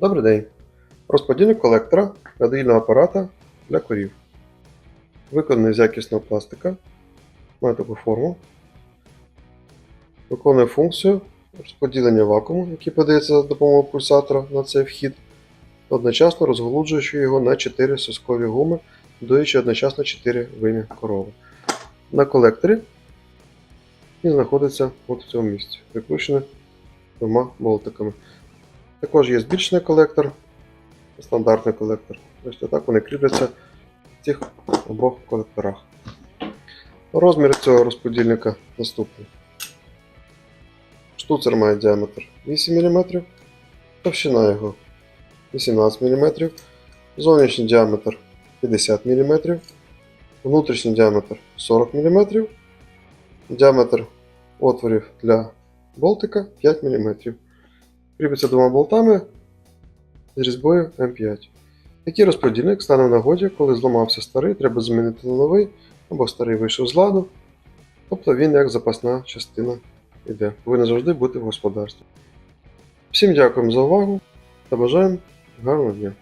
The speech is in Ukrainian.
Добрий день. Розподільник колектора радіального апарата для корів. Виконаний з якісного пластика. Має таку форму. Виконує функцію розподілення вакууму, який подається за допомогою пульсатора на цей вхід, одночасно розголуджуючи його на 4 соскові гуми, доючи одночасно 4 вим'я корови. На колекторі він знаходиться от в цьому місці, прикручений двома болтиками. Також є збільшений колектор, стандартний колектор. Ось так вони кріпляться в цих обох колекторах. Розмір цього розподільника наступний. Штуцер має діаметр 8 мм, товщина його 18 мм, зовнішній діаметр 50 мм, внутрішній діаметр 40 мм, діаметр отворів для болтика 5 мм. Кріпиться двома болтами з різьбою М5. Такий розподільник стане в нагоді, коли зламався старий, треба замінити на новий, або старий вийшов з ладу. Тобто він як запасна частина йде. Повинен завжди бути в господарстві. Всім дякуємо за увагу та бажаємо гарного дня!